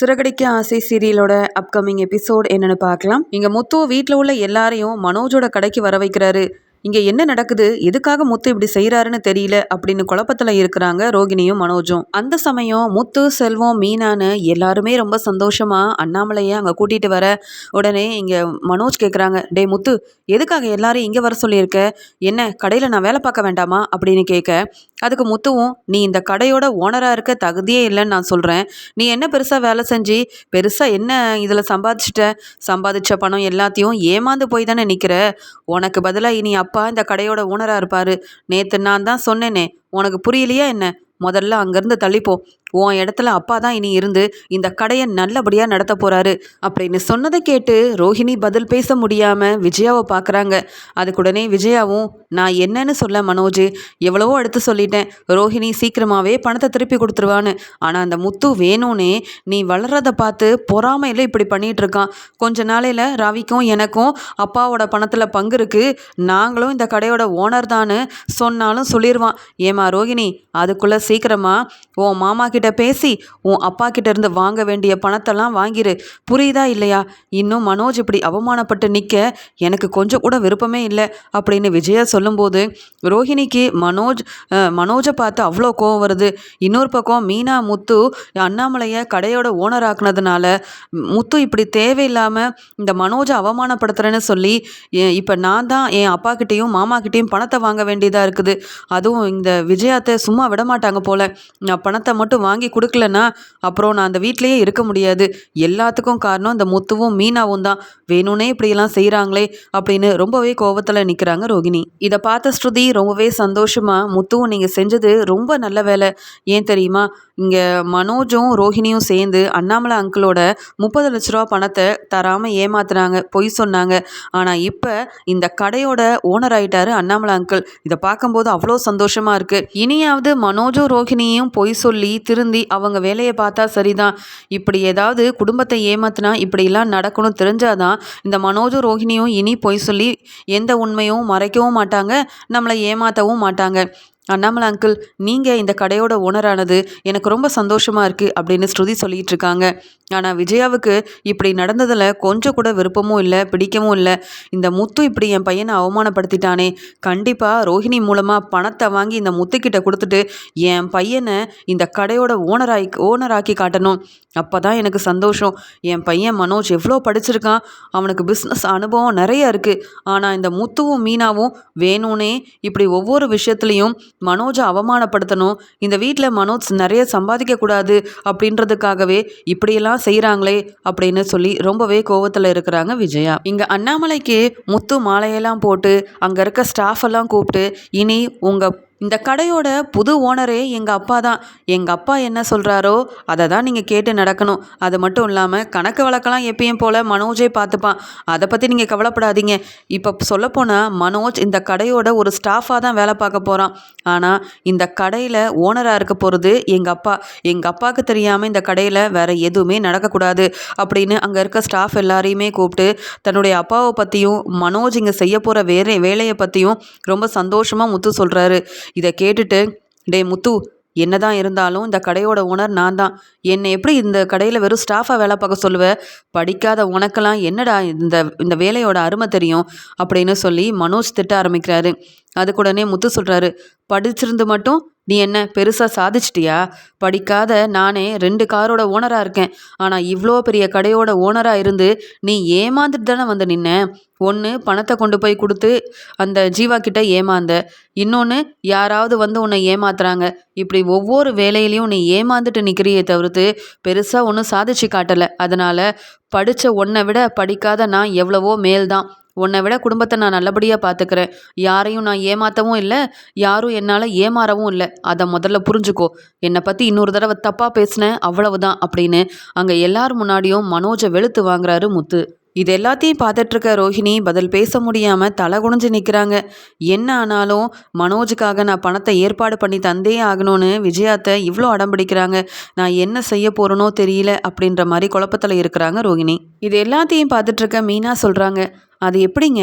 சிறகடிக்க ஆசை சீரியலோட upcoming episode என்னன்னு பார்க்கலாம். இங்க முத்து வீட்டில் உள்ள எல்லாரையும் மனோஜோட கடைக்கு வர வைக்கிறாரு. இங்க என்ன நடக்குது? எதுக்காக முத்து இப்படி செய்யறாருன்னு தெரியல அப்படின்னு குழப்பத்துல இருக்கிறாங்க ரோகிணியும் மனோஜும். அந்த சமயம் முத்து செல்வம் மீனான்னு எல்லாருமே ரொம்ப சந்தோஷமா அண்ணாமலையை அங்க கூட்டிட்டு வர உடனே இங்க மனோஜ் கேக்குறாங்க டே முத்து எதுக்காக எல்லாரும் இங்க வர சொல்லியிருக்க? என்ன கடையில நான் வேலை பார்க்க வேண்டாமா? அப்படின்னு கேட்க அதுக்கு முத்துவும் நீ இந்த கடையோட ஓனராக இருக்க தகுதியே இல்லைன்னு நான் சொல்கிறேன் நீ என்ன பெருசாக வேலை செஞ்சு பெருசாக என்ன இதில் சம்பாதிச்சிட்ட? சம்பாதிச்ச பணம் எல்லாத்தையும் ஏமாந்து போய் தானே நிற்கிற உனக்கு பதிலாக இனி அப்பா இந்த கடையோட ஓனராக இருப்பார். நேற்று நான் தான் சொன்னேனே உனக்கு புரியலையா என்ன? முதல்ல அங்கேருந்து தள்ளிப்போ. உன் இடத்துல அப்பா தான் இனி இருந்து இந்த கடையை நல்லபடியாக நடத்த போகிறாரு அப்படின்னு சொன்னதை கேட்டு ரோஹிணி பதில் பேச முடியாமல் விஜயாவை பார்க்குறாங்க. அதுக்குடனே விஜயாவும் நான் என்னன்னு சொல்ல மனோஜ் எவ்வளவோ எடுத்து சொல்லிட்டேன். ரோஹிணி சீக்கிரமாகவே பணத்தை திருப்பி கொடுத்துருவான்னு. ஆனால் அந்த முத்து வேணும்னே நீ வளர்றதை பார்த்து பொறாமையில் இப்படி பண்ணிகிட்டு இருக்கான். கொஞ்ச நாளையில் ரவிக்கும் எனக்கும் அப்பாவோட பணத்தில் பங்கு இருக்குது நாங்களும் இந்த கடையோட ஓனர் தான்னு சொன்னாலும் சொல்லிடுவான் ஏமா ரோஹிணி அதுக்குள்ளே சீக்கிரமாக உன் மாமா கிட்ட பேசி உன் அப்பா கிட்ட இருந்து வாங்க வேண்டிய பணத்தெல்லாம் வாங்கிரு. புரியுதா இல்லையா? இன்னும் மனோஜ் இப்படி அவமானப்பட்டு நிற்க எனக்கு கொஞ்சம் கூட விருப்பமே இல்லை அப்படின்னு விஜயா சொல்லும்போது ரோஹிணிக்கு மனோஜ் மனோஜை பார்த்து அவ்வளோ கோவம் வருது. இன்னொரு பக்கம் மீனா முத்து அண்ணாமலையை கடையோட ஓனர் ஆக்குனதுனால முத்து இப்படி தேவையில்லாமல் இந்த மனோஜை அவமானப்படுத்துகிறேன்னு சொல்லி இப்போ நான் தான் என் அப்பா கிட்டேயும் மாமா கிட்டேயும் பணத்தை வாங்க வேண்டியதாக இருக்குது. அதுவும் இந்த விஜயாத்தை சும்மா விட மாட்டாங்க போல. நான் பணத்தை மட்டும் வாங்க வாங்கி கொடுக்கலன்னா அப்புறம் நான் அந்த வீட்லேயே இருக்க முடியாது. எல்லாத்துக்கும் காரணம் இந்த முத்துவும் மீனாவும் தான். வேணும்னே இப்படியெல்லாம் செய்கிறாங்களே அப்படின்னு ரொம்பவே கோபத்தில் நிற்கிறாங்க ரோகிணி. இதை பார்த்த ஸ்ருதி ரொம்பவே சந்தோஷமாக முத்துவும் நீங்கள் செஞ்சது ரொம்ப நல்ல வேலை. ஏன் தெரியுமா? இங்கே மனோஜும் ரோஹிணியும் சேர்ந்து அண்ணாமலை அங்கிளோட முப்பது லட்ச ரூபா பணத்தை தராமல் ஏமாத்துனாங்க பொய் சொன்னாங்க. ஆனால் இப்போ இந்த கடையோட ஓனர் ஆயிட்டாரு அண்ணாமலை அங்கிள். இதை பார்க்கும்போது அவ்வளோ சந்தோஷமாக இருக்குது இனியாவது மனோஜும் ரோஹிணியும் பொய் சொல்லி திருந்தி அவங்க வேலையை பார்த்தா சரிதான். இப்படி ஏதாவது குடும்பத்தை ஏமாத்தினா இப்படிலாம் நடக்கணும் தெரிஞ்சாதான் இந்த மனோஜும் ரோஹிணியும் இனி பொய் சொல்லி எந்த உண்மையும் மறைக்கவும் மாட்டாங்க நம்மளை ஏமாற்றவும் மாட்டாங்க. அண்ணாமலை அங்கிள் நீங்கள் இந்த கடையோட ஓனரானது எனக்கு ரொம்ப சந்தோஷமாக இருக்குது அப்படின்னு ஸ்ருதி சொல்லிகிட்டு இருக்காங்க. ஆனால் விஜயாவுக்கு இப்படி நடந்ததில் கொஞ்சம் கூட விருப்பமும் இல்லை பிடிக்கவும் இல்லை. இந்த முத்து இப்படி என் பையனை அவமானப்படுத்திட்டானே. கண்டிப்பாக ரோஹிணி மூலமாக பணத்தை வாங்கி இந்த முத்துக்கிட்ட கொடுத்துட்டு என் பையனை இந்த கடையோட ஓனராகி ஓனராக்கி காட்டணும். அப்போ தான் எனக்கு சந்தோஷம். என் பையன் மனோஜ் எவ்வளோ படிச்சிருக்கான். அவனுக்கு பிஸ்னஸ் அனுபவம் நிறைய இருக்குது ஆனால் இந்த முத்துவும் மீனாவும் வேணும்னே இப்படி ஒவ்வொரு விஷயத்துலையும் மனோஜை அவமானப்படுத்தணும். இந்த வீட்டில் மனோஜ் நிறைய சம்பாதிக்கக்கூடாது அப்படின்றதுக்காகவே இப்படியெல்லாம் செய்கிறாங்களே அப்படின்னு சொல்லி ரொம்பவே கோவத்தில் இருக்கிறாங்க விஜயா. இங்கே அண்ணாமலைக்கு முத்து மாலையெல்லாம் போட்டு அங்கே இருக்க ஸ்டாஃப் எல்லாம் கூப்பிட்டு இனி உங்கள் இந்த கடையோட புது ஓனரே எங்கள் அப்பா தான். எங்கள் அப்பா என்ன சொல்கிறாரோ அதை தான் நீங்கள் கேட்டு நடக்கணும். அது மட்டும் இல்லாமல் கணக்கு வழக்கெல்லாம் எப்பயும் போல் மனோஜே பார்த்துப்பான். அதை பற்றி நீங்கள் கவலைப்படாதீங்க. இப்போ சொல்லப்போனால் மனோஜ் இந்த கடையோட ஒரு ஸ்டாஃபாக தான் வேலை பார்க்க போகிறான் ஆனால் இந்த கடையில் ஓனராக இருக்க போகிறது எங்கள் அப்பா. எங்கள் அப்பாவுக்கு தெரியாமல் இந்த கடையில் வேறு எதுவுமே நடக்கக்கூடாது அப்படின்னு அங்கே இருக்க ஸ்டாஃப் எல்லாரையுமே கூப்பிட்டு தன்னுடைய அப்பாவை பற்றியும் மனோஜ் இங்கே செய்ய போகிற வேலை வேலையை பற்றியும் ரொம்ப சந்தோஷமாக முத்து சொல்கிறாரு இதை கேட்டுட்டு டே முத்து என்னதான் இருந்தாலும் இந்த கடையோட ஓனர் நான் தான். என்னை எப்படி இந்த கடையில் வெறும் ஸ்டாஃபாக வேலை பார்க்க சொல்லுவேன் படிக்காத உனக்கெல்லாம் என்னடா இந்த இந்த வேலையோட அருமை தெரியும்? அப்படின்னு சொல்லி மனோஜ் திட்ட ஆரம்பிக்கிறாரு. அதுக்கு உடனே முத்து சொல்கிறாரு படிச்சிருந்து மட்டும் நீ என்ன பெருசாக சாதிச்சிட்டியா? படிக்காத நானே ரெண்டு காரோட ஓனராக இருக்கேன். ஆனால் இவ்வளோ பெரிய கடையோட ஓனராக இருந்து நீ ஏமாந்துட்டு தானே வந்து நின்ன? ஒன்று பணத்தை கொண்டு போய் கொடுத்து அந்த ஜீவா கிட்ட ஏமாந்த. இன்னொன்று யாராவது வந்து உன்னை ஏமாத்துறாங்க. இப்படி ஒவ்வொரு வேலையிலையும் நீ ஏமாந்துட்டு நிற்கிறியே தவிர்த்து பெருசாக ஒன்றும் சாதிச்சு காட்டலை. அதனால் படித்த ஒன்றை விட படிக்காத நான் எவ்வளவோ மேல்தான். உன்னை விட குடும்பத்தை நான் நல்லபடியாக பார்த்துக்கிறேன் யாரையும் நான் ஏமாற்றவும் இல்லை யாரும் என்னால் ஏமாறவும் இல்லை. அதை முதல்ல புரிஞ்சுக்கோ. என்னை பற்றி இன்னொரு தடவை தப்பாக பேசினேன் அவ்வளவுதான் அப்படின்னு அங்கே எல்லார் முன்னாடியும் மனோஜை வெளுத்து வாங்குறாரு முத்து. இது எல்லாத்தையும் பார்த்துட்ருக்க ரோஹிணி பதில் பேச முடியாமல் தலை குனிஞ்சு நிற்கிறாங்க என்ன ஆனாலும் மனோஜுக்காக நான் பணத்தை ஏற்பாடு பண்ணி தந்தே ஆகணும்னு விஜயாத்தை இவ்வளோ அடம்பிடிக்கிறாங்க நான் என்ன செய்ய போகிறனோ தெரியல அப்படின்ற மாதிரி குழப்பத்தில் இருக்கிறாங்க ரோஹிணி. இது எல்லாத்தையும் பார்த்துட்ருக்க மீனா சொல்கிறாங்க அது எப்படிங்க?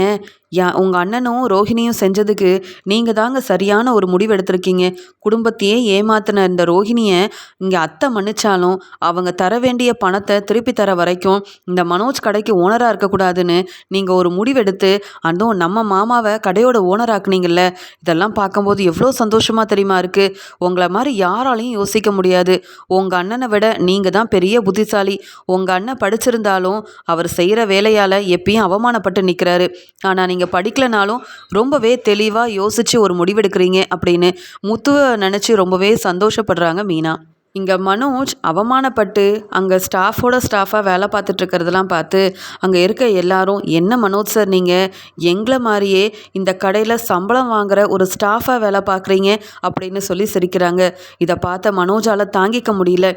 யா உங்கள் அண்ணனும் ரோஹிணியும் செஞ்சதுக்கு நீங்கள் தாங்க சரியான ஒரு முடிவு எடுத்திருக்கீங்க. குடும்பத்தையே ஏமாத்தின இந்த ரோஹிணியை இங்கே அத்தை மன்னிச்சாலும் அவங்க தர வேண்டிய பணத்தை திருப்பி தர வரைக்கும் இந்த மனோஜ் கடைக்கு ஓனராக இருக்கக்கூடாதுன்னு நீங்கள் ஒரு முடிவெடுத்து அதுவும் நம்ம மாமாவை கடையோட ஓனராக்குனீங்கல்ல இதெல்லாம் பார்க்கும்போது எவ்வளோ சந்தோஷமாக தெரியுமா இருக்குது உங்களை மாதிரி யாராலையும் யோசிக்க முடியாது. உங்கள் அண்ணனை விட நீங்கள் தான் பெரிய புத்திசாலி. உங்கள் அண்ணன் படிச்சிருந்தாலும் அவர் செய்கிற வேலையால் எப்பயும் அவமானப்பட்டு நிற்கிறாரு ஆனால் நீங்கள் படிக்கலனாலும் ரொம்பவே தெளிவாக யோசித்து ஒரு முடிவெடுக்கிறீங்க அப்படின்னு முத்துவை நினச்சி ரொம்பவே சந்தோஷப்படுறாங்க மீனா. இங்கே மனோஜ் அவமானப்பட்டு அங்கே ஸ்டாஃபோட ஸ்டாஃபாக வேலை பார்த்துட்டு இருக்கிறதெல்லாம் பார்த்து அங்கே இருக்க எல்லாரும் என்ன மனோஜ் சார் நீங்கள் எங்களை மாதிரியே இந்த கடையில் சம்பளம் வாங்குற ஒரு ஸ்டாஃபாக வேலை பார்க்குறீங்க? அப்படின்னு சொல்லி சிரிக்கிறாங்க. இதை பார்த்த மனோஜால் தாங்கிக்க முடியல.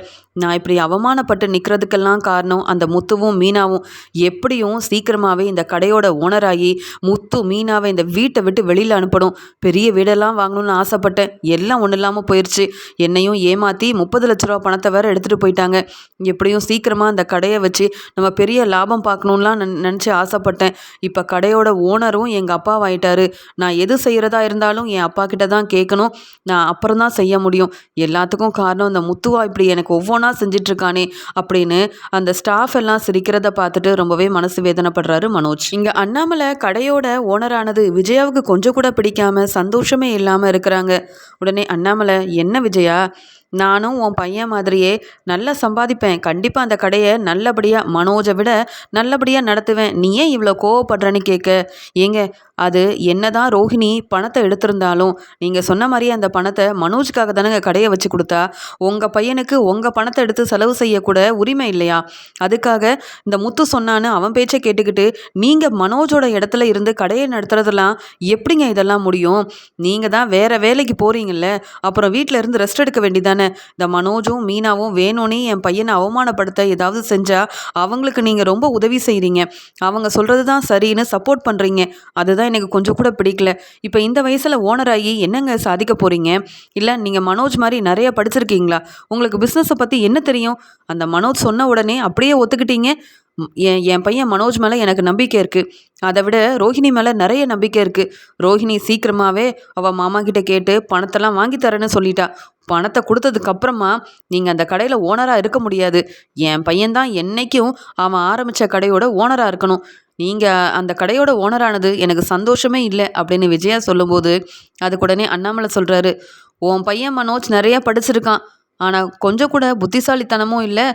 நான் இப்படி அவமானப்பட்டு நிற்கிறதுக்கெல்லாம் காரணம் அந்த முத்துவும் மீனாவும். எப்படியும் சீக்கிரமாகவே இந்த கடையோட ஓனராகி முத்து மீனாவை இந்த வீட்டை விட்டு வெளியில் அனுப்பணும். பெரிய வீடெல்லாம் வாங்கணும்னு ஆசைப்பட்டேன். எல்லாம் ஒன்றும் இல்லாமல் போயிடுச்சு என்னையும் ஏமாற்றி முப்பது லட்ச ரூபா பணத்தை வேறு எடுத்துகிட்டு போயிட்டாங்க. எப்படியும் சீக்கிரமாக அந்த கடையை வச்சு நம்ம பெரிய லாபம் பார்க்கணுன்லாம் நன் நினச்சி ஆசைப்பட்டேன். இப்போ கடையோட ஓனரும் எங்கள் அப்பாவாயிட்டாரு. நான் எது செய்கிறதா இருந்தாலும் என் அப்பா கிட்ட தான் கேட்கணும். நான் அப்புறம் தான் செய்ய முடியும். எல்லாத்துக்கும் காரணம் இந்த முத்துவா இப்படி எனக்கு ஒவ்வொன்றா செஞ்சிட்ருக்கானே அப்படின்னு அந்த ஸ்டாஃப் எல்லாம் சிரிக்கிறத பார்த்துட்டு ரொம்பவே மனசு வேதனைப்படுறாரு மனோஜ். இங்கே அண்ணாமலை கடையோட ஓனரானது விஜயாவுக்கு கொஞ்சம் கூட பிடிக்காம சந்தோஷமே இல்லாமல் இருக்கிறாங்க. உடனே அண்ணாமலை என்ன விஜயா? நானும் உன் பையன் மாதிரியே நல்லா சம்பாதிப்பேன். கண்டிப்பாக அந்த கடையை நல்லபடியாக மனோஜை விட நல்லபடியாக நடத்துவேன். நீ ஏன் இவ்வளோ கோவப்படுறேன்னு கேட்க? ஏங்க அது என்னதான் ரோஹிணி பணத்தை எடுத்திருந்தாலும் நீங்கள் சொன்ன மாதிரியே அந்த பணத்தை மனோஜுக்காக தானேங்க கடையை வச்சு கொடுத்தா? உங்கள் பையனுக்கு உங்கள் பணத்தை எடுத்து செலவு செய்யக்கூட உரிமை இல்லையா? அதுக்காக இந்த முத்து சொன்னான்னு அவன் பேச்சை கேட்டுக்கிட்டு நீங்கள் மனோஜோட இடத்துல இருந்து கடையை நடத்துறதெல்லாம் எப்படிங்க இதெல்லாம் முடியும்? நீங்கள் தான் வேறு வேலைக்கு போகிறீங்கல்ல அப்புறம் வீட்டில் இருந்து ரெஸ்ட் எடுக்க வேண்டியதானே? இந்த மனோஜும் மீனாவும் வேணும்னே என் பையனை அவமானப்படுத்த ஏதாவது செஞ்சால் அவங்களுக்கு நீங்கள் ரொம்ப உதவி செய்கிறீங்க அவங்க சொல்கிறது தான் சரின்னு சப்போர்ட் பண்ணுறீங்க அதுதான் எனக்கு கொஞ்சம் கூட பிடிக்கல. இப்போ இந்த வயசில் ஓனர் ஆகி என்னங்க சாதிக்க போகிறீங்க இல்லை நீங்கள் மனோஜ் மாதிரி நிறைய படிச்சிருக்கீங்களா? உங்களுக்கு பிஸ்னஸை பற்றி என்ன தெரியும்? அந்த மனோஜ் சொன்ன உடனே அப்படியே ஒத்துக்கிட்டீங்க? என் என் பையன் மனோஜ் மேலே எனக்கு நம்பிக்கை இருக்குது அதை விட ரோஹிணி மேலே நிறைய நம்பிக்கை இருக்குது ரோஹிணி சீக்கிரமாகவே அவள் மாமா கிட்டே கேட்டு பணத்தெல்லாம் வாங்கி தரேன்னு சொல்லிட்டா. பணத்தை கொடுத்ததுக்கு அப்புறமா நீங்கள் அந்த கடையில் ஓனராக இருக்க முடியாது. என் பையன்தான் என்றைக்கும் அவன் ஆரம்பித்த கடையோட ஓனராக இருக்கணும். நீங்கள் அந்த கடையோட ஓனரானது எனக்கு சந்தோஷமே இல்லை அப்படின்னு விஜயா சொல்லும்போது அதுக்கு உடனே அண்ணாமலை சொல்கிறாரு உன் பையன் மனோஜ் நிறையா படிச்சிருக்கான். ஆனால் கொஞ்சம் கூட புத்திசாலித்தனமும் இல்லை.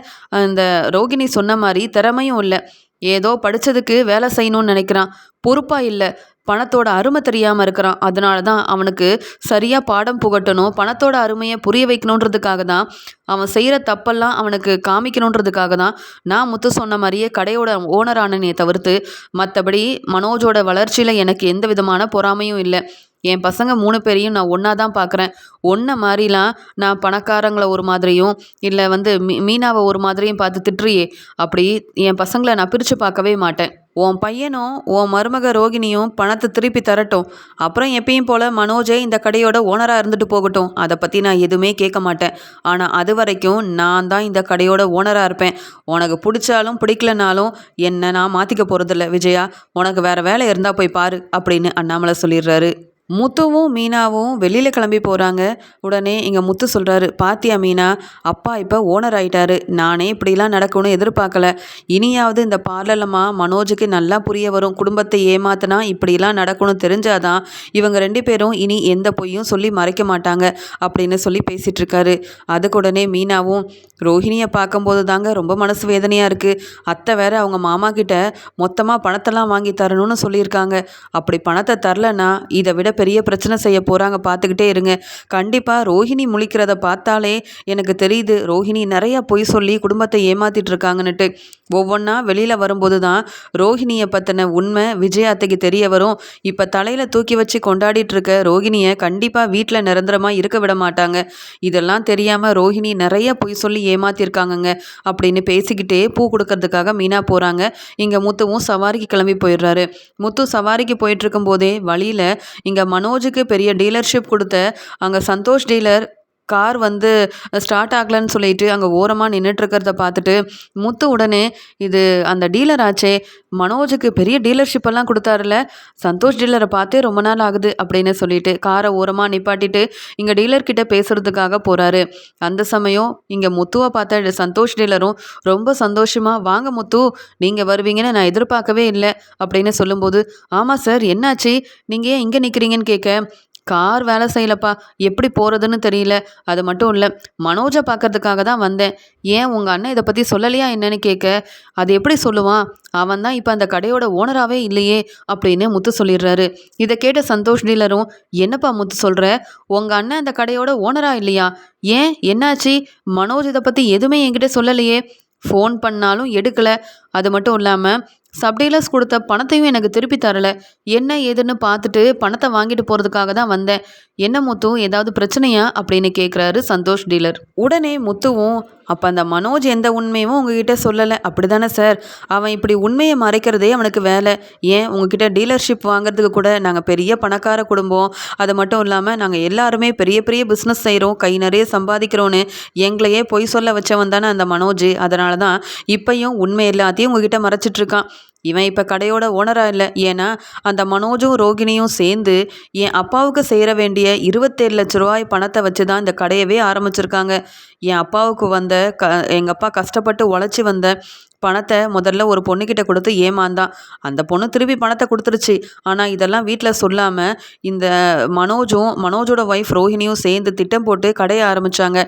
இந்த ரோகிணி சொன்ன மாதிரி திறமையும் இல்லை. ஏதோ படித்ததுக்கு வேலை செய்யணும்னு நினைக்கிறான். பொறுப்பாக இல்லை. பணத்தோட அருமை தெரியாமல் இருக்கிறான். அதனால தான் அவனுக்கு சரியாக பாடம் புகட்டணும் பணத்தோட அருமையை புரிய வைக்கணுன்றதுக்காக தான் அவன் செய்கிற தப்பெல்லாம் அவனுக்கு காமிக்கணுன்றதுக்காக தான் நான் முத்து சொன்ன மாதிரியே கடையோட ஓனர் ஆனனே தவிர்த்து மற்றபடி மனோஜோட வளர்ச்சியில் எனக்கு எந்த விதமான பொறாமையும் இல்லை. என் பசங்க மூணு பேரையும் நான் ஒன்றா தான் பார்க்குறேன் ஒன்றை மாதிரிலாம் நான் பணக்காரங்களை ஒரு மாதிரியும் இல்லை வந்து மீ மீனாவை ஒரு மாதிரியும் பார்த்து திட்டுறியே. அப்படி என் பசங்களை நான் பிரித்து பார்க்கவே மாட்டேன். உன் பையனும் உன் மருமக ரோகிணியும் பணத்தை திருப்பி தரட்டும். அப்புறம் எப்பயும் போல் மனோஜே இந்த கடையோட ஓனராக இருந்துட்டு போகட்டும். அதை பற்றி நான் எதுவுமே கேட்க மாட்டேன். ஆனால் அது வரைக்கும் நான் தான் இந்த கடையோட ஓனராக இருப்பேன். உனக்கு பிடிச்சாலும் பிடிக்கலனாலும் என்னை நான் மாற்றிக்க போகிறதில்ல விஜயா. உனக்கு வேறு வேலை இருந்தால் போய் பாரு அப்படின்னு அண்ணாமலை சொல்லிடுறாரு. முத்துவும் மீனாவும் வெளியில் கிளம்பி போகிறாங்க உடனே இங்கே முத்து சொல்கிறாரு பாத்தியா மீனா அப்பா இப்போ ஓனர் ஆயிட்டாரு. நானே இப்படிலாம் நடக்கும்னு எதிர்பார்க்கல. இனியாவது இந்த பார்லர்லம்மா மனோஜுக்கு நல்லா புரிய வரும். குடும்பத்தை ஏமாத்தினா இப்படிலாம் நடக்கணும் தெரிஞ்சாதான் இவங்க ரெண்டு பேரும் இனி எந்த பொய்யும் சொல்லி மறைக்க மாட்டாங்க அப்படின்னு சொல்லி பேசிகிட்டு இருக்காரு. அதுக்கு உடனே மீனாவும் ரோஹிணியை பார்க்கும்போது தாங்க ரொம்ப மனசு வேதனையாக இருக்குது அத்தை வேற அவங்க மாமா கிட்ட மொத்தமாக பணத்தெல்லாம் வாங்கி தரணும்னு சொல்லியிருக்காங்க. அப்படி பணத்தை தரலன்னா இதை விட பெரிய பிரச்சனை செய்ய போகிறாங்க பார்த்துக்கிட்டே இருங்க. கண்டிப்பாக ரோஹிணி முழிக்கிறத பார்த்தாலே எனக்கு தெரியுது. ரோஹிணி நிறையா பொய் சொல்லி குடும்பத்தை ஏமாத்திட்டு இருக்காங்கன்னுட்டு. ஒவ்வொன்றா வெளியில் வரும்போது தான் ரோஹிணியை பற்றின உண்மை விஜய் அத்தைக்கு தெரிய வரும். இப்போ தலையில் தூக்கி வச்சு கொண்டாடிட்டு இருக்க ரோஹிணியை கண்டிப்பாக வீட்டில் நிரந்தரமாக இருக்க விட மாட்டாங்க. இதெல்லாம் தெரியாமல் ரோஹிணி நிறைய பொய் சொல்லி ஏமாத்திருக்காங்கங்க. அப்படின்னு பேசிக்கிட்டே பூ கொடுக்கறதுக்காக மீனா போகிறாங்க இங்கே முத்துவும் சவாரிக்கு கிளம்பி போயிடுறாரு. முத்து சவாரிக்கு போயிட்டு இருக்கும்போதே வழியில் இங்கே மனோஜுக்கு பெரிய டீலர்ஷிப் கொடுத்த அங்கே சந்தோஷ் டீலர் கார் வந்து ஸ்டார்ட் ஆகலைன்னு சொல்லிட்டு அங்கே ஓரமாக நின்றுட்டுருக்கிறத பார்த்துட்டு முத்து உடனே இது அந்த டீலர் ஆச்சே மனோஜுக்கு பெரிய டீலர்ஷிப் எல்லாம் கொடுத்தாருல சந்தோஷ் டீலரை பார்த்தே ரொம்ப நாள் ஆகுது அப்படின்னு சொல்லிட்டு காரை ஓரமாக நிப்பாட்டிட்டு இங்கே டீலர்கிட்ட பேசுகிறதுக்காக போகிறாரு அந்த சமயம் இங்கே முத்துவை பார்த்த சந்தோஷ் டீலரும் ரொம்ப சந்தோஷமாக வாங்க முத்து நீங்கள் வருவீங்கன்னு நான் எதிர்பார்க்கவே இல்லை அப்படின்னு சொல்லும்போது ஆமாம் சார் என்னாச்சு? நீங்கள் ஏன் இங்கே நிற்கிறீங்கன்னு கேட்க கார் வேலை செய்யலப்பா. எப்படி போகிறதுன்னு தெரியல. அது மட்டும் இல்லை மனோஜை பார்க்கறதுக்காக தான் வந்தேன். ஏன் உங்கள் அண்ணன் இதை பற்றி சொல்லலையா என்னன்னு கேட்க அது எப்படி சொல்லுவான்? அவன் தான் இப்போ அந்த கடையோட ஓனராகவே இல்லையே அப்படின்னு முத்து சொல்லிடுறாரு. இதை கேட்ட சந்தோஷ் டீலரும் என்னப்பா முத்து சொல்கிற உங்கள் அண்ணன் அந்த கடையோட ஓனரா இல்லையா? ஏன்? என்னாச்சு? மனோஜ் இதை பற்றி எதுவுமே என்கிட்ட சொல்லலையே. ஃபோன் பண்ணாலும் எடுக்கலை. அது மட்டும் இல்லாமல் சப்டீலர்ஸ் கொடுத்த பணத்தையும் எனக்கு திருப்பி தரல. என்ன ஏதுன்னு பார்த்துட்டு பணத்தை வாங்கிட்டு போகிறதுக்காக தான் வந்தேன். என்ன முத்து ஏதாவது பிரச்சனையா? அப்படின்னு கேட்குறாரு சந்தோஷ் டீலர். உடனே முத்துவும் அப்போ அந்த மனோஜ் எந்த உண்மையும் உங்ககிட்ட சொல்லலை. அப்படி தானே சார்? அவன் இப்படி உண்மையை மறைக்கிறதே அவனுக்கு வேலை. ஏன்? உங்ககிட்ட டீலர்ஷிப் வாங்குறதுக்கு கூட நாங்கள் பெரிய பணக்கார குடும்பம். அது மட்டும் இல்லாமல் நாங்கள் எல்லாருமே பெரிய பெரிய பிஸ்னஸ் செய்கிறோம் கை நிறைய சம்பாதிக்கிறோன்னு எங்களையே பொய் சொல்ல வச்சவன் தானே அந்த மனோஜ். அதனால தான் இப்பையும் உண்மை எல்லாத்தையும் உங்ககிட்ட மறைச்சிட்ருக்கான் இவன் இப்போ கடையோட ஓனராக இல்லை. ஏன்னா அந்த மனோஜும் ரோகிணியும் சேர்ந்து என் அப்பாவுக்கு சேர வேண்டிய இருபத்தேழு லட்ச ரூபாய் பணத்தை வச்சு தான் இந்த கடையவே ஆரம்பிச்சிருக்காங்க. என் அப்பாவுக்கு வந்த க எங்கள் அப்பா கஷ்டப்பட்டு உழைச்சி வந்த பணத்தை முதல்ல ஒரு பொண்ணுக்கிட்ட கொடுத்து ஏமாந்தான். அந்த பொண்ணு திருப்பி பணத்தை கொடுத்துருச்சு. ஆனால் இதெல்லாம் வீட்டில் சொல்லாமல் இந்த மனோஜும் மனோஜோட ஒய்ஃப் ரோஹிணியும் சேர்ந்து திட்டம் போட்டு கடையை ஆரம்பித்தாங்க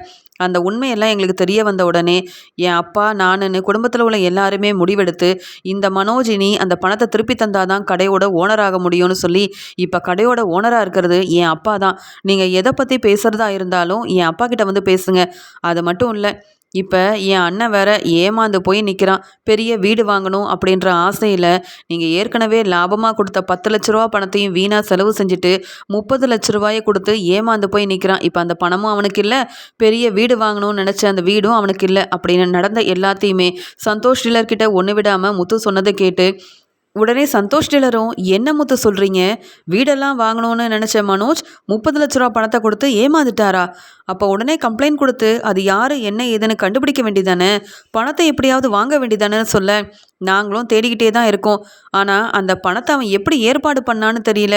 அந்த உண்மையெல்லாம் எங்களுக்கு தெரிய வந்த உடனே என் அப்பா நானுன்னு குடும்பத்தில் உள்ள எல்லாருமே முடிவெடுத்து இந்த மனோஜினி அந்த பணத்தை திருப்பி தந்தாதான் கடையோட ஓனராக முடியும்னு சொல்லி இப்போ கடையோட ஓனராக இருக்கிறது என் அப்பா தான் நீங்கள் எதை பற்றி பேசுகிறதா இருந்தாலும் என் அப்பா கிட்ட வந்து பேசுங்க. அது மட்டும் இல்லை இப்போ என் அண்ணன் வேற ஏமாந்து போய் நிற்கிறான் பெரிய வீடு வாங்கணும் அப்படின்ற ஆசையில் நீங்கள் ஏற்கனவே லாபமாக கொடுத்த பத்து லட்ச ரூபா பணத்தையும் வீணாக செலவு செஞ்சுட்டு முப்பது லட்ச ரூபாயை கொடுத்து ஏமாந்து போய் நிற்கிறான் இப்போ அந்த பணமும் அவனுக்கு இல்லை. பெரிய வீடு வாங்கணும்னு நினச்ச அந்த வீடும் அவனுக்கு இல்லை அப்படின்னு நடந்த எல்லாத்தையுமே சந்தோஷ் டீலர்கிட்ட ஒன்று விடாமல் முத்து சொன்னதை கேட்டு உடனே சந்தோஷ் டீலரும் என்ன முத்து சொல்கிறீங்க வீடெல்லாம் வாங்கணும்னு நினச்ச மனோஜ் முப்பது லட்ச ரூபா பணத்தை கொடுத்து ஏமாந்துட்டாரா? அப்போ உடனே கம்ப்ளைண்ட் கொடுத்து அது யார் என்ன ஏதுன்னு கண்டுபிடிக்க வேண்டியதானே பணத்தை எப்படியாவது வாங்க வேண்டியதானே சொல்ல. நாங்களும் தேடிக்கிட்டே தான் இருக்கோம். ஆனால் அந்த பணத்தை அவன் எப்படி ஏற்பாடு பண்ணான்னு தெரியல.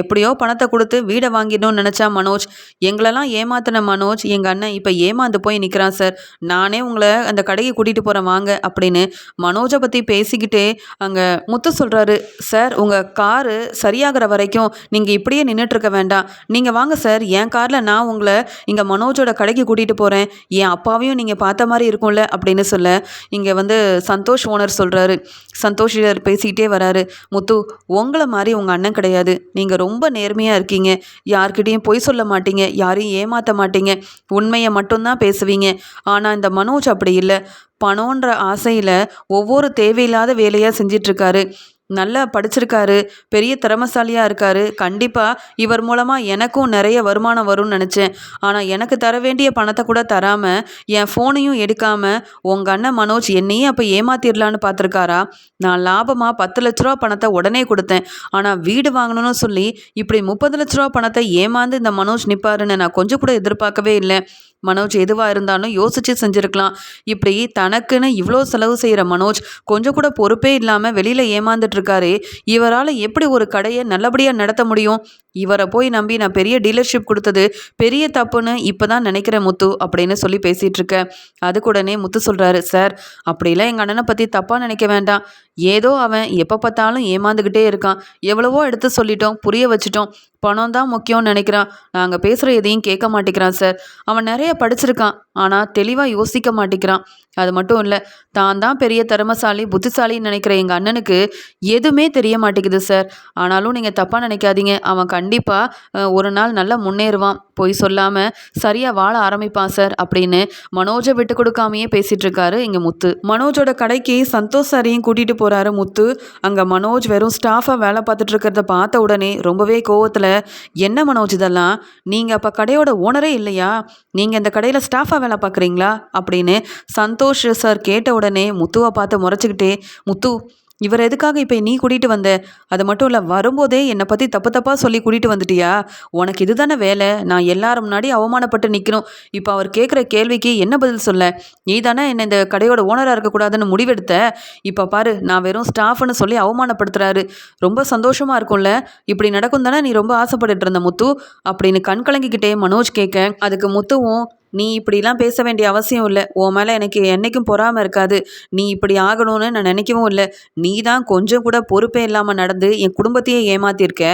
எப்படியோ பணத்தை கொடுத்து வீடை வாங்கிடணும்னு நினச்சா மனோஜ். எங்களெல்லாம் ஏமாத்தின மனோஜ். எங்கள் அண்ணன் இப்போ ஏமாந்து போய் நிற்கிறான் சார். நானே உங்களை அந்த கடைக்கு கூட்டிகிட்டு போகிறேன் வாங்க அப்படின்னு மனோஜை பற்றி பேசிக்கிட்டே அங்கே முத்து சொல்கிறாரு சார் உங்கள் காரு சரியாகிற வரைக்கும் நீங்கள் இப்படியே நின்றுட்டுருக்க வேண்டாம். நீங்கள் வாங்க சார். என் காரில் நான் உங்களை இங்கே மனோஜோட கடைக்கு கூட்டிகிட்டு போகிறேன் என் அப்பாவையும் நீங்கள் பார்த்த மாதிரி இருக்கும்ல அப்படின்னு சொல்ல இங்கே வந்து சந்தோஷ் ஓனர் சொல்கிறாரு சந்தோஷ் பேசிக்கிட்டே வராரு. முத்து உங்களை மாதிரி உங்கள் அண்ணன் கிடையாது. நீங்கள் ரொம்ப நேர்மையாக இருக்கீங்க. யார்கிட்டையும் பொய் சொல்ல மாட்டீங்க. யாரையும் ஏமாற்ற மாட்டீங்க. உண்மையை மட்டும்தான் பேசுவீங்க. ஆனால் இந்த மனோஜ் அப்படி இல்லை. பணம்ன்ற ஆசையில் ஒவ்வொரு தேவையில்லாத வேலையாக செஞ்சிட்ருக்காரு நல்லா படிச்சிருக்காரு பெரிய திறமசாலியாக இருக்காரு. கண்டிப்பாக இவர் மூலமாக எனக்கும் நிறைய வருமானம் வரும்னு நினச்சேன். ஆனால் எனக்கு தர வேண்டிய பணத்தை கூட தராமல் என் ஃபோனையும் எடுக்காமல் உங்கள் அண்ணன் மனோஜ் என்னையும் அப்போ ஏமாத்திடலான்னு பார்த்துருக்காரா? நான் லாபமாக பத்து லட்ச ரூபா பணத்தை உடனே கொடுத்தேன். ஆனால் வீடு வாங்கணும்னு சொல்லி இப்படி முப்பது லட்ச ரூபா பணத்தை ஏமாந்து இந்த மனோஜ் நிற்பாருன்னு நான் கொஞ்சம் கூட எதிர்பார்க்கவே இல்லை. மனோஜ் எதுவாக இருந்தாலும் யோசித்து செஞ்சுருக்கலாம். இப்படி தனக்குன்னு இவ்வளோ செலவு செய்கிற மனோஜ் கொஞ்சம் கூட பொறுப்பே இல்லாமல் வெளியில் ஏமாந்துட்டுருக்காரு. இவரால் எப்படி ஒரு கடையை நல்லபடியாக நடத்த முடியும்? இவரை போய் நம்பி நான் பெரிய டீலர்ஷிப் கொடுத்தது பெரிய தப்புன்னு இப்போ தான் நினைக்கிறேன் முத்து அப்படின்னு சொல்லி பேசிகிட்டு இருக்க அதுக்குடனே முத்து சொல்கிறாரு சார் அப்படிலாம் எங்கள் அண்ணனை பற்றி தப்பாக நினைக்க வேண்டாம். ஏதோ அவன் எப்போ பார்த்தாலும் ஏமாந்துக்கிட்டே இருக்கான். எவ்வளவோ எடுத்து சொல்லிட்டோம் புரிய வச்சுட்டோம். பணம் தான் முக்கியம்னு நினைக்கிறான். நாங்கள் பேசுகிற எதையும் கேட்க மாட்டேங்கிறான் சார் அவன் நிறைய படிச்சிருக்கான். ஆனால் தெளிவாக யோசிக்க மாட்டேங்கிறான் அது மட்டும் இல்லை தான் தான் பெரிய திறமசாலி புத்திசாலின்னு நினைக்கிற எங்கள் அண்ணனுக்கு எதுவுமே தெரிய மாட்டேங்குது சார் ஆனாலும் நீங்கள் தப்பாக நினைக்காதீங்க. அவன் கண்டிப்பாக ஒரு நாள் நல்லா முன்னேறுவான். பொய் சொல்லாமல் சரியாக வாழ ஆரம்பிப்பான் சார் அப்படின்னு மனோஜை விட்டு கொடுக்காமையே பேசிகிட்டு இருக்காரு இங்கே முத்து. மனோஜோட கடைக்கு சந்தோஷ் சாரையும் கூட்டிகிட்டு போகிறாரு முத்து. அங்கே மனோஜ் வெறும் ஸ்டாஃபாக வேலை பார்த்துட்டு இருக்கிறத பார்த்த உடனே ரொம்பவே கோவத்தில் என்ன மனோஜ் இதெல்லாம்? நீங்கள் அப்போ கடையோட ஓனரே இல்லையா? நீங்கள் இந்த கடையில் ஸ்டாஃபாக வேலை பார்க்குறீங்களா அப்படின்னு சந்தோஷ் சார் கேட்ட உடனே முத்துவை பார்த்து முறைச்சிக்கிட்டே முத்து இவர் எதுக்காக இப்போ நீ கூட்டிகிட்டு வந்த? அது மட்டும் இல்லை வரும்போதே என்னை பற்றி தப்பு தப்பாக சொல்லி கூட்டிகிட்டு வந்துட்டியா? உனக்கு இதுதானே வேலை? நான் எல்லாரும் முன்னாடி அவமானப்பட்டு நிற்கணும் இப்போ அவர் கேட்குற கேள்விக்கு என்ன பதில் சொல்ல? நீ தானே என்னை இந்த கடையோட ஓனராக இருக்கக்கூடாதுன்னு முடிவெடுத்த? இப்போ பாரு நான் வெறும் ஸ்டாஃப்னு சொல்லி அவமானப்படுத்துறாரு. ரொம்ப சந்தோஷமாக இருக்கும்ல? இப்படி நடக்கும் தானே நீ ரொம்ப ஆசைப்பட்டுட்டு இருந்த முத்து? அப்படின்னு கண் கலங்கிக்கிட்டே மனோஜ் கேட்க அதுக்கு முத்துவும் நீ இப்படிலாம் பேச வேண்டிய அவசியம் இல்லை. உன் மேலே எனக்கு என்றைக்கும் பொறாமல் இருக்காது. நீ இப்படி ஆகணும்னு நான் நினைக்கவும் இல்லை. நீ தான் கொஞ்சம் கூட பொறுப்பே இல்லாமல் நடந்து என் குடும்பத்தையே ஏமாத்திருக்க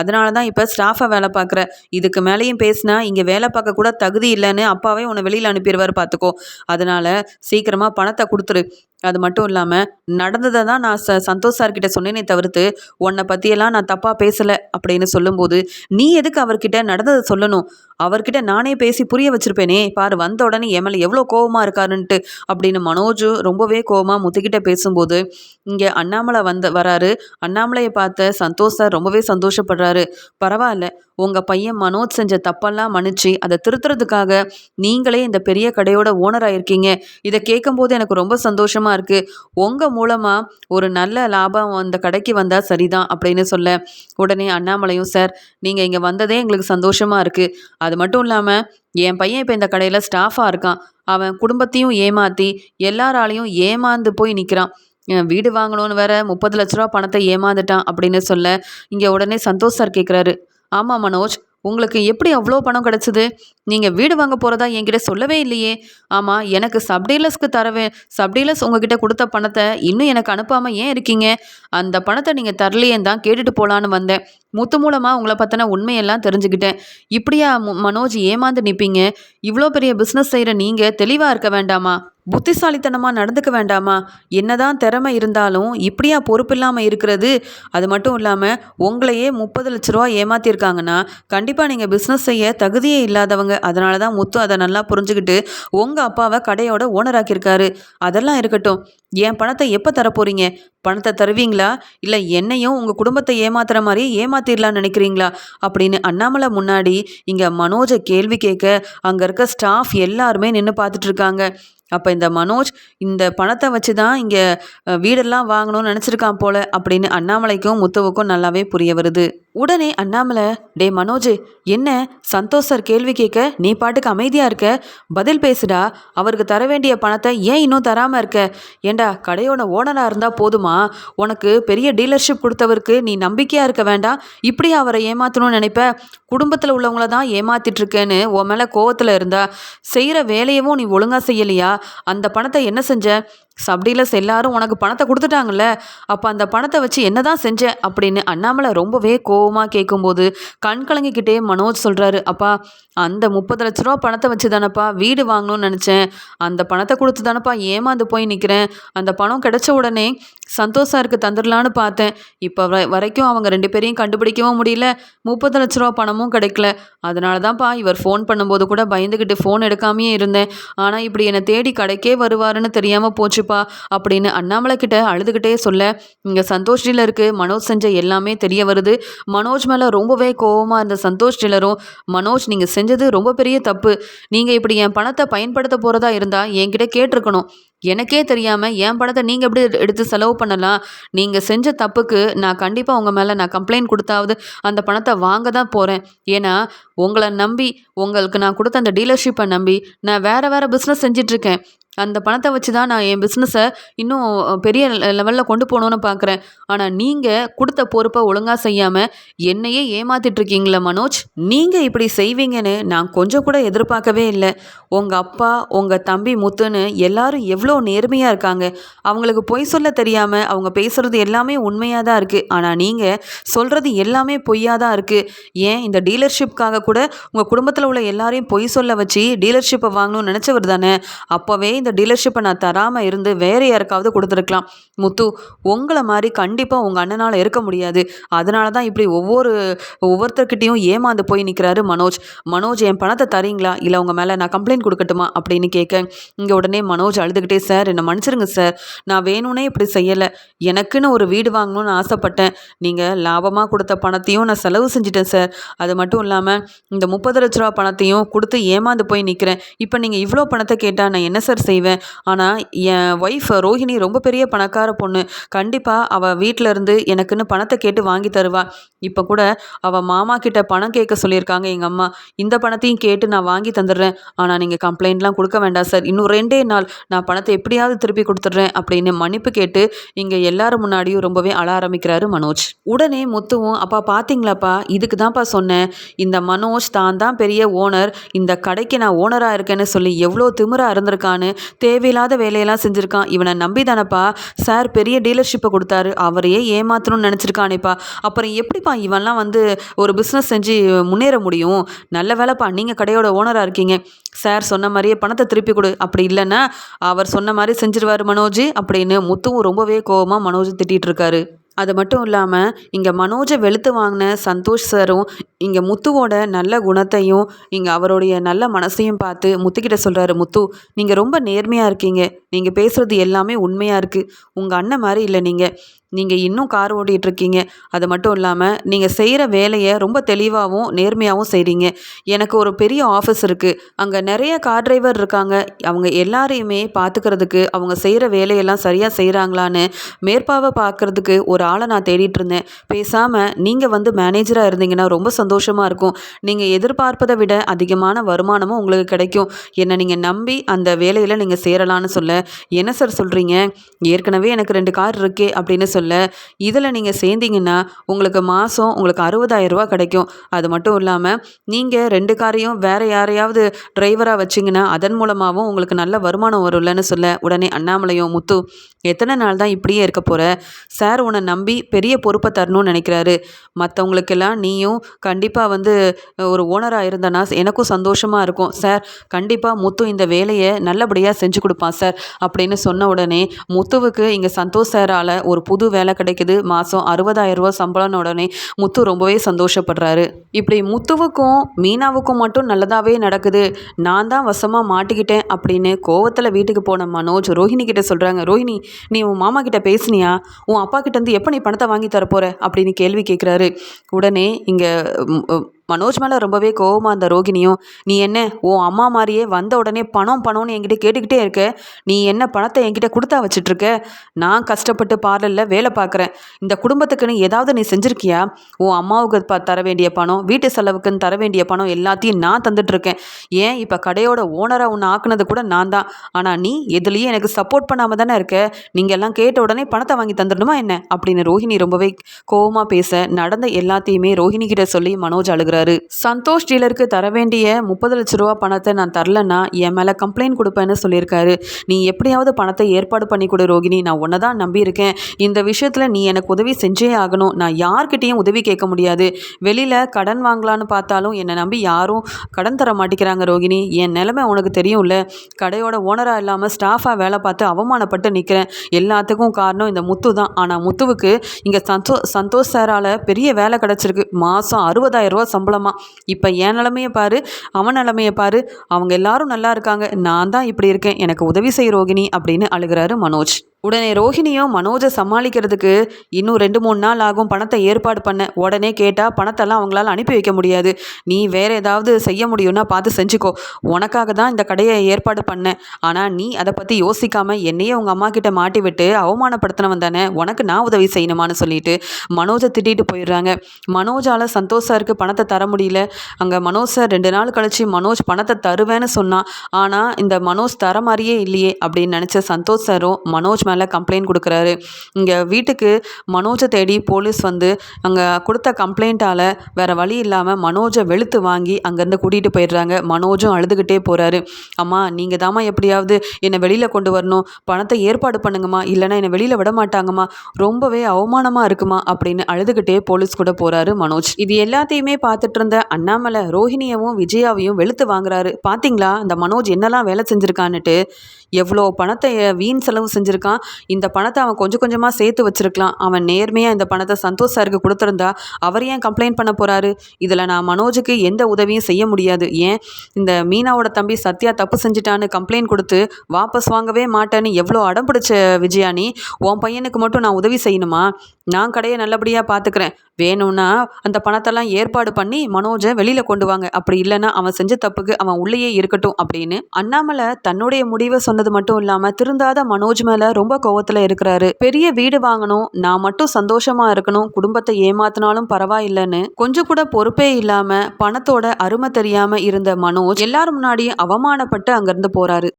அதனால தான் இப்போ ஸ்டாஃபை வேலை பார்க்குற. இதுக்கு மேலேயும் பேசினா இங்கே வேலை பார்க்க கூட தகுதி இல்லைன்னு அப்பாவே உன்னை வெளியில் அனுப்பிடுவார் பார்த்துக்கோ அதனால் சீக்கிரமாக பணத்தை கொடுத்துரு. அது மட்டும் இல்லாமல் நடந்ததை தான் நான் ச சந்தோஷ் சார்கிட்ட சொன்னேனே தவிர்த்து உன்னை பற்றியெல்லாம் நான் தப்பாக பேசலை அப்படின்னு சொல்லும்போது நீ எதுக்கு அவர்கிட்ட நடந்ததை சொல்லணும்? அவர்கிட்ட நானே பேசி புரிய வச்சிருப்பேனே பாரு வந்த உடனே என் மேலே எவ்வளோ கோவமாக இருக்காருன்ட்டு அப்படின்னு மனோஜ் ரொம்பவே கோவமாக முத்துக்கிட்ட பேசும்போது இங்கே அண்ணாமலை வந்த வராரு. அண்ணாமலையை பார்த்த சந்தோஷ் சார் ரொம்பவே சந்தோஷப்படுறாரு. பரவாயில்ல உங்கள் பையன் மனோஜ் செஞ்ச தப்பெல்லாம் மன்னிச்சு அதை திருத்துறதுக்காக நீங்களே இந்த பெரிய கடையோட ஓனராக இருக்கீங்க இதை கேட்கும்போது எனக்கு ரொம்ப சந்தோஷமாக இருக்குது உங்கள் மூலமாக ஒரு நல்ல லாபம் அந்த கடைக்கு வந்தால் சரிதான் அப்படின்னு சொல்ல உடனே அண்ணாமலையும் சார் நீங்கள் இங்கே வந்ததே எங்களுக்கு சந்தோஷமாக இருக்குது அது மட்டும் இல்லாமல் என் பையன் இப்போ இந்த கடையில் ஸ்டாஃபாக இருக்கான். அவன் குடும்பத்தையும் ஏமாற்றி எல்லாராலையும் ஏமாந்து போய் நிற்கிறான் வீடு வாங்கணும்னு வேற முப்பது லட்ச ரூபா பணத்தை ஏமாந்துட்டான் அப்படின்னு சொல்ல இங்கே உடனே சந்தோஷ் சார் கேட்குறாரு ஆமாம் மனோஜ் உங்களுக்கு எப்படி அவ்வளோ பணம் கிடச்சிது? நீங்கள் வீடு வாங்க போகிறதா என்கிட்ட சொல்லவே இல்லையே. ஆமாம் எனக்கு சப்டீலர்ஸ்க்கு தரவே சப்டீலர்ஸ் உங்ககிட்ட கொடுத்த பணத்தை இன்னும் எனக்கு அனுப்பாமல் ஏன் இருக்கீங்க? அந்த பணத்தை நீங்கள் தரலையேன்னு தான் கேட்டுட்டு போகலான்னு வந்தேன். முத்து மூலமாக உங்களை பற்றின உண்மையெல்லாம் தெரிஞ்சுக்கிட்டேன். இப்படியா மனோஜ் ஏமாந்து நிற்பீங்க இவ்வளோ பெரிய பிஸ்னஸ் செய்கிற நீங்கள் தெளிவாக இருக்க வேண்டாமா? புத்திசாலித்தனமாக நடந்துக்க வேண்டாமா? என்னதான் திறமை இருந்தாலும் இப்படியா பொறுப்பு இல்லாமல் இருக்கிறது? அது மட்டும் இல்லாமல் உங்களையே முப்பது லட்ச ரூபா ஏமாத்திருக்காங்கன்னா கண்டிப்பாக நீங்கள் பிஸ்னஸ் செய்ய தகுதியே இல்லாதவங்க. அதனால தான் முத்து அதை நல்லா புரிஞ்சுக்கிட்டு உங்கள் அப்பாவை கடையோட ஓனராக்கியிருக்காரு அதெல்லாம் இருக்கட்டும். என் பணத்தை எப்போ தரப்போகிறீங்க பணத்தை தருவீங்களா? இல்லை என்னையும் உங்கள் குடும்பத்தை ஏமாத்துற மாதிரி ஏமாத்திடலான்னு நினைக்கிறீங்களா? அப்படின்னு அண்ணாமலை முன்னாடி இங்கே மனோஜை கேள்வி கேட்க அங்கே இருக்க ஸ்டாஃப் எல்லாருமே நின்று பார்த்துட்ருக்காங்க அப்போ இந்த மனோஜ் இந்த பணத்தை வச்சு தான் இங்கே வீடெல்லாம் வாங்கணும்னு நினச்சிருக்கான் போல அப்படின்னு அண்ணாமலைக்கும் முத்துவுக்கும் நல்லாவே புரிய வருது. உடனே அண்ணாமலை டே மனோஜ் என்ன சந்தோஷ் சார் கேள்வி கேட்க நீ பாட்டுக்கு அமைதியாக இருக்க? பதில் பேசுடா. அவருக்கு தர வேண்டிய பணத்தை ஏன் இன்னும் தராமல் இருக்க? ஏண்டா கடையோட ஓனராக இருந்தால் போதுமா? உனக்கு பெரிய டீலர்ஷிப் கொடுத்தவருக்கு நீ நம்பிக்கையாக இருக்க வேண்டாம். இப்படி அவரை ஏமாற்றணும்னு நினைப்ப? குடும்பத்தில் உள்ளவங்கள தான் ஏமாத்திட்ருக்கேன்னு உன் மேலே கோவத்தில் இருந்தா? செய்கிற வேலையவும் நீ ஒழுங்காக செய்யலையா? அந்த பணத்தை என்ன செஞ்ச? சப்டீலர்ஸ் எல்லாரும் உனக்கு பணத்தை கொடுத்துட்டாங்கல்ல அப்போ அந்த பணத்தை வச்சு என்ன தான் செஞ்ச? அப்படின்னு அண்ணாமலை ரொம்பவே கோவமாக கேட்கும்போது கண் கலங்கிக்கிட்டே மனோஜ் சொல்கிறாரு அப்பா அந்த முப்பது லட்ச ரூபா பணத்தை வச்சு தானப்பா வீடு வாங்கணும்னு நினச்சேன். அந்த பணத்தை கொடுத்து தானப்பா ஏமாந்து போய் நிற்கிறேன் அந்த பணம் கிடைச்ச உடனே சந்தோஷாருக்கு தந்துடலான்னு பார்த்தேன். இப்போ வ வரைக்கும் அவங்க ரெண்டு பேரையும் கண்டுபிடிக்கவும் முடியல. முப்பது லட்ச ரூபா பணமும் கிடைக்கல. அதனால தான்ப்பா இவர் ஃபோன் பண்ணும்போது கூட பயந்துக்கிட்டு ஃபோன் எடுக்காமையே இருந்தேன். ஆனால் இப்படி என்னை தேடி கடைக்கே வருவாருன்னு தெரியாமல் போச்சுப்பா அப்படின்னு அண்ணாமலை கிட்ட அழுதுகிட்டே சொல்ல இங்கே சந்தோஷ் டீலருக்கு மனோஜ் செஞ்ச எல்லாமே தெரிய வருது. மனோஜ் மேலே ரொம்பவே கோபமாக இருந்த சந்தோஷ் டீலரும் மனோஜ் நீங்கள் செஞ்சது ரொம்ப பெரிய தப்பு. நீங்கள் இப்படி என் பணத்தை பயன்படுத்த போகிறதா இருந்தால் என்கிட்ட கேட்டிருக்கணும். எனக்கே தெரியாமல் என் பணத்தை நீங்கள் எப்படி எடுத்து செலவு பண்ணலாம்? நீங்கள் செஞ்ச தப்புக்கு நான் கண்டிப்பாக உங்கள் மேலே நான் கம்ப்ளைண்ட் கொடுத்தாவது அந்த பணத்தை வாங்க தான் போகிறேன் ஏன்னா உங்களை நம்பி உங்களுக்கு நான் கொடுத்த அந்த டீலர்ஷிப்பை நம்பி நான் வேறு வேறு பிஸ்னஸ் செஞ்சிட்ருக்கேன் அந்த பணத்தை வச்சு தான் நான் என் பிஸ்னஸை இன்னும் பெரிய லெவலில் கொண்டு போகணுன்னு பார்க்குறேன் ஆனால் நீங்கள் கொடுத்த பொறுப்பை ஒழுங்காக செய்யாமல் என்னையே ஏமாத்திட்ருக்கீங்களே மனோஜ்? நீங்கள் இப்படி செய்வீங்கன்னு நான் கொஞ்சம் கூட எதிர்பார்க்கவே இல்லை. உங்கள் அப்பா உங்கள் தம்பி முத்துன்னு எல்லாரும் எவ்வளோ நேர்மையாக இருக்காங்க. அவங்களுக்கு பொய் சொல்ல தெரியாமல் அவங்க பேசுகிறது எல்லாமே உண்மையாக தான் இருக்குது ஆனால் நீங்கள் சொல்கிறது எல்லாமே பொய்யாக தான் இருக்குது ஏன்? இந்த டீலர்ஷிப்காக கூட உங்கள் குடும்பத்தில் உள்ள எல்லாரையும் பொய் சொல்ல வச்சு டீலர்ஷிப்பை வாங்கணும்னு நினச்சவர் தானே அப்போவே இந்த டீலர்ஷிப்பை நான் தராமல் இருந்து வேறு யாருக்காவது கொடுத்துருக்கலாம். முத்து உங்களை மாதிரி கண்டிப்பாக உங்கள் அண்ணனால் இருக்க முடியாது. அதனால தான் இப்படி ஒவ்வொரு ஒவ்வொருத்தர்கிட்டையும் ஏமாந்து போய் நிற்கிறாரு மனோஜ். மனோஜ் என் பணத்தை தரீங்களா? இல்லை உங்கள் மேலே நான் கம்ப்ளைண்ட் கொடுக்கட்டுமா? அப்படின்னு கேட்க இங்கே உடனே மனோஜ் அழுதுகிட்டே சார் என்னை மன்னிச்சிருங்க சார். நான் வேணும்னே இப்படி செய்யலை. எனக்குன்னு ஒரு வீடு வாங்கணும்னு ஆசைப்பட்டேன். நீங்கள் லாபமாக கொடுத்த பணத்தையும் நான் செலவு செஞ்சிட்டேன் சார். அது மட்டும் இல்லாமல் இந்த முப்பது லட்ச ரூபா பணத்தையும் கொடுத்து ஏமாந்து போய் நிற்கிறேன் இப்போ நீங்கள் இவ்வளோ பணத்தை கேட்டால் நான் என்ன சார் செய்வேன். ஆனால் என் ஒய்ஃப் ரோஹிணி ரொம்ப பெரிய பணக்கார பொண்ணு. கண்டிப்பாக அவள் வீட்டில் இருந்து எனக்குன்னு பணத்தை கேட்டு வாங்கி தருவா. இப்போ கூட அவள் மாமா கிட்ட பணம் கேட்க சொல்லியிருக்காங்க எங்கள் அம்மா. இந்த பணத்தையும் கேட்டு நான் வாங்கி தந்துடுறேன். ஆனால் நீங்கள் கம்ப்ளைண்ட்லாம் கொடுக்க வேண்டாம் சார். இன்னும் ரெண்டே நாள் நான் பணத்தை எப்படியாவது திருப்பி கொடுத்துட்றேன் அப்படின்னு மன்னிப்பு கேட்டு இங்கே எல்லாரும் முன்னாடியும் ரொம்பவே அழ ஆரம்பிக்கிறாரு மனோஜ். உடனே முத்துவும் அப்பா பார்த்தீங்களாப்பா இதுக்கு தான்ப்பா சொன்னேன். இந்த மனோஜ் தான் தான் பெரிய ஓனர் இந்த கடைக்கு நான் ஓனராக இருக்கேன்னு சொல்லி எவ்வளோ திமிராக இருந்திருக்கான்னு தேவையில்லாத வேலையெல்லாம் செஞ்சுருக்கான். இவனை நம்பி தானப்பா சார் பெரிய டீலர்ஷிப்பை கொடுத்தாரு. அவரையே ஏமாத்தணும்னு நினச்சிருக்கானேப்பா. அப்புறம் எப்படிப்பா இவன்லாம் வந்து ஒரு பிஸ்னஸ் செஞ்சு முன்னேற முடியும்? நல்ல வேலைப்பா. நீங்கள் கடையோட ஓனராக இருக்கீங்க. சார் சொன்ன மாதிரியே பணத்தை திருப்பி கொடு. அப்படி இல்லைன்னா அவர் சொன்ன மாதிரி செஞ்சிருவார் மனோஜ் அப்படின்னு முத்துவும் ரொம்பவே கோவமாக மனோஜ் திட்டிகிட்டு இருக்காரு. அது மட்டும் இல்லாமல் இங்கே மனோஜை வெளுத்து வாங்கின சந்தோஷ் சாரும் இங்கே முத்துவோட நல்ல குணத்தையும் இங்கே அவருடைய நல்ல மனசையும் பார்த்து முத்துக்கிட்ட சொல்கிறாரு முத்து நீங்கள் ரொம்ப நேர்மையாக இருக்கீங்க. நீங்கள் பேசுகிறது எல்லாமே உண்மையாக இருக்குது உங்கள் அண்ணன் மாதிரி இல்லை நீங்கள் நீங்கள் இன்னும் கார் ஓட்டிகிட்டு இருக்கீங்க அது மட்டும் இல்லாமல் நீங்கள் செய்கிற வேலையை ரொம்ப தெளிவாகவும் நேர்மையாகவும் செய்கிறீங்க எனக்கு ஒரு பெரிய ஆஃபீஸ் இருக்குது அங்கே நிறைய கார் டிரைவர் இருக்காங்க. அவங்க எல்லாரையுமே பார்த்துக்கிறதுக்கு அவங்க செய்கிற வேலையெல்லாம் சரியாக செய்கிறாங்களான்னு மேற்பாவை பார்க்குறதுக்கு ஒரு ஆளை நான் தேடிட்டு இருந்தேன் பேசாமல் நீங்கள் வந்து மேனேஜராக இருந்தீங்கன்னா ரொம்ப சந்தோஷமாக இருக்கும். நீங்கள் எதிர்பார்ப்பதை விட அதிகமான வருமானமும் உங்களுக்கு கிடைக்கும். என்னை நீங்கள் நம்பி அந்த வேலையில் நீங்கள் சேரலான்னு சொல்ல என்ன சார் சொல்கிறீங்க ஏற்கனவே எனக்கு ரெண்டு கார் இருக்கே அப்படின்னு சொல்ல இதில் நீங்கள் சேர்ந்தீங்கன்னா உங்களுக்கு மாதம் உங்களுக்கு அறுபதாயிரம் ரூபா கிடைக்கும். அது மட்டும் இல்லாமல் நீங்கள் ரெண்டு காரையும் வேறு யாரையாவது டிரைவராக வச்சிங்கன்னா அதன் மூலமாகவும் உங்களுக்கு நல்ல வருமானம் வரும்லன்னு சொல்ல உடனே அண்ணாமலையும் முத்து எத்தனை நாள் தான் இப்படியே இருக்க போகிற சார் உன்னை நம்பி பெரிய பொறுப்பை தரணும்னு நினைக்கிறாரு. மற்றவங்களுக்கெல்லாம் நீயும் கண்டிப்பாக வந்து ஒரு ஓனராக இருந்தனா எனக்கும் சந்தோஷமாக இருக்கும். சார் கண்டிப்பாக முத்து இந்த வேலையை நல்லபடியாக செஞ்சு கொடுப்பான் சார் அப்படின்னு சொன்ன உடனே முத்துவுக்கு இங்கே சந்தோஷ் சாரால் ஒரு புது வேலை கிடைக்குது. மாதம் அறுபதாயிரம் ரூபா சம்பளம்னு உடனே முத்து ரொம்பவே சந்தோஷப்படுறாரு. இப்படி முத்துவுக்கும் மீனாவுக்கும் மட்டும் நல்லதாகவே நடக்குது. நான் தான் வசமாக மாட்டிக்கிட்டேன் அப்படின்னு கோவத்தில் வீட்டுக்கு போன மனோஜ் ரோஹிணி கிட்ட சொல்கிறாங்க ரோஹிணி நீ உன் மாமா கிட்ட பேசுனியா? உன் அப்பா கிட்ட இருந்து எப்போ நீ பணத்தை வாங்கி தரப்போற? அப்படின்னு கேள்வி கேட்குறாரு உடனே இங்கே மனோஜ் மேலே ரொம்பவே கோவமாக இருந்த ரோகிணியும் நீ என்ன உன் அம்மா மாதிரியே வந்த உடனே பணம் பணம்னு என்கிட்ட கேட்டுக்கிட்டே இருக்க? நீ என்ன பணத்தை என்கிட்ட கொடுத்தா வச்சிட்ருக்க? நான் கஷ்டப்பட்டு பார்லரில் வேலை பார்க்குறேன். இந்த குடும்பத்துக்குன்னு ஏதாவது நீ செஞ்சுருக்கியா? உன் அம்மாவுக்கு தர வேண்டிய பணம் வீட்டு செலவுக்குன்னு தர வேண்டிய பணம் எல்லாத்தையும் நான் தந்துட்டுருக்கேன் ஏன் இப்போ கடையோட ஓனராக உன்னை ஆக்குனது கூட நான் தான். ஆனால் நீ எதுலேயும் எனக்கு சப்போர்ட் பண்ணாமல் தானே இருக்க? நீங்கள் எல்லாம் கேட்ட உடனே பணத்தை வாங்கி தந்துடணுமா என்ன? அப்படின்னு ரோஹிணி ரொம்பவே கோவமாக பேச நடந்த எல்லாத்தையுமே ரோஹிணி கிட்ட சொல்லி மனோஜ் அழுகிறார். சந்தோஷ் டீலருக்கு தர வேண்டிய முப்பது லட்ச ரூபா பணத்தை நான் தரலன்னா என் மேலே கம்ப்ளைண்ட் கொடுப்பேன்னு சொல்லியிருக்காரு. நீ எப்படியாவது பணத்தை ஏற்பாடு பண்ணி கொடு ரோகிணி. நான் உன்னை தான் நம்பியிருக்கேன். இந்த விஷயத்தில் நீ எனக்கு உதவி செஞ்சே ஆகணும். நான் யார்கிட்டேயும் உதவி கேட்க முடியாது. வெளியில் கடன் வாங்கலான்னு பார்த்தாலும் என்னை நம்பி யாரும் கடன் தர மாட்டேங்கிறாங்க ரோகிணி. என் நிலைமை உனக்கு தெரியும்ல. கடையோட ஓனராக இல்லாமல் ஸ்டாஃபாக வேலை பார்த்து அவமானப்பட்டு நிற்கிறேன் எல்லாத்துக்கும் காரணம் இந்த முத்து தான். ஆனால் முத்துவுக்கு இங்கே சந்தோ சந்தோஷ் சாரால் பெரிய வேலை கிடச்சிருக்கு. மாதம் அறுபதாயிரம் ரூபா சம்பளமா? இப்போ என் நிலமையை பாரு அவன் நிலமையை பாரு. அவங்க எல்லாரும் நல்லா இருக்காங்க. நான் தான் இப்படி இருக்கேன். எனக்கு உதவி செய் ரோகிணி அப்படின்னு அழுகிறாரு மனோஜ். உடனே ரோஹிணியும் மனோஜை சமாளிக்கிறதுக்கு இன்னும் ரெண்டு மூணு நாள் ஆகும். பணத்தை ஏற்பாடு பண்ண. உடனே கேட்டால் பணத்தெல்லாம் அவங்களால அனுப்பி வைக்க முடியாது. நீ வேறு ஏதாவது செய்ய முடியும்னா பார்த்து செஞ்சுக்கோ. உனக்காக தான் இந்த கடையை ஏற்பாடு பண்ணேன். ஆனால் நீ அதை பற்றி யோசிக்காம என்னையே உங்கள் அம்மா கிட்ட மாட்டி விட்டு அவமானப்படுத்தினவன் தானே? உனக்கு நான் உதவி செய்யணுமான்னு சொல்லிட்டு மனோஜை திட்டிட்டு போயிடுறாங்க. மனோஜால் சந்தோஷம் இருக்குது பணத்தை தர முடியல. அங்கே மனோஜ் சார் ரெண்டு நாள் கழிச்சு மனோஜ் பணத்தை தருவேன்னு சொன்னான். ஆனால் இந்த மனோஜ் தர மாதிரியே இல்லையே அப்படின்னு நினச்ச சந்தோஷ் சாரும் மனோஜ் மேலே கம்ப்ளைண்ட் கொடுக்குறாரு. இங்கே வீட்டுக்கு மனோஜை தேடி போலீஸ் வந்து அங்கே கொடுத்த கம்ப்ளைண்ட்டால் வேறு வழி இல்லாமல் மனோஜை வெளுத்து வாங்கி அங்கேருந்து கூட்டிகிட்டு போயிடுறாங்க. மனோஜும் அழுதுகிட்டே போகிறாரு அம்மா நீங்கள் தாம்மா எப்படியாவது என்னை வெளியில் கொண்டு வரணும். பணத்தை ஏற்பாடு பண்ணுங்கம்மா. இல்லைன்னா என்னை வெளியில் விட மாட்டாங்கம்மா. ரொம்பவே அவமானமாக இருக்குமா அப்படின்னு அழுதுகிட்டே போலீஸ் கூட போகிறாரு மனோஜ். இது எல்லாத்தையுமே பார்த்துட்டு இருந்த அண்ணாமலை ரோஹிணியவும் விஜயாவையும் வெளுத்து வாங்குறாரு. பார்த்தீங்களா அந்த மனோஜ் என்னெல்லாம் வேலை செஞ்சுருக்கான்னுட்டு. எவ்வளோ பணத்தை வீண் செலவு செஞ்சுருக்கான். இந்த பணத்தை அவன் கொஞ்சம் கொஞ்சமாக சேர்த்து வச்சிருக்கலாம். அவன் நேர்மையாக இந்த பணத்தை சந்தோஷ் சாருக்கு கொடுத்துருந்தா அவர் ஏன் கம்ப்ளைண்ட் பண்ண போகிறாரு இதில் நான் மனோஜுக்கு எந்த உதவியும் செய்ய முடியாது. ஏன்? இந்த மீனாவோட தம்பி சத்யா தப்பு செஞ்சுட்டான்னு கம்ப்ளைண்ட் கொடுத்து வாபஸ் வாங்கவே மாட்டேன்னு எவ்வளோ அடம் பிடிச்ச விஜயா நீ? உன் பையனுக்கு மட்டும் நான் உதவி செய்யணுமா? நான் கடையை நல்லபடியாக பார்த்துக்கிறேன் வேணும்னா அந்த பணத்தெல்லாம் ஏற்பாடு பண்ணி மனோஜை வெளியில் கொண்டு வாங்க. அப்படி இல்லைன்னா அவன் செஞ்ச தப்புக்கு அவன் உள்ளேயே இருக்கட்டும் அப்படின்னு அண்ணாமலை தன்னுடைய முடிவை சொன்ன சொன்னது மட்டும் இல்லாம திருந்தாத மனோஜ் மேல ரொம்ப கோவத்துல இருக்கிறாரு. பெரிய வீடு வாங்கணும் நான் மட்டும் சந்தோஷமா இருக்கணும் குடும்பத்தை ஏமாத்தினாலும் பரவாயில்லைன்னு கொஞ்சம் கூட பொறுப்பே இல்லாம பணத்தோட அருமை தெரியாம இருந்த மனோஜ் எல்லாரும் முன்னாடியும் அவமானப்பட்டு அங்கிருந்து போறாரு.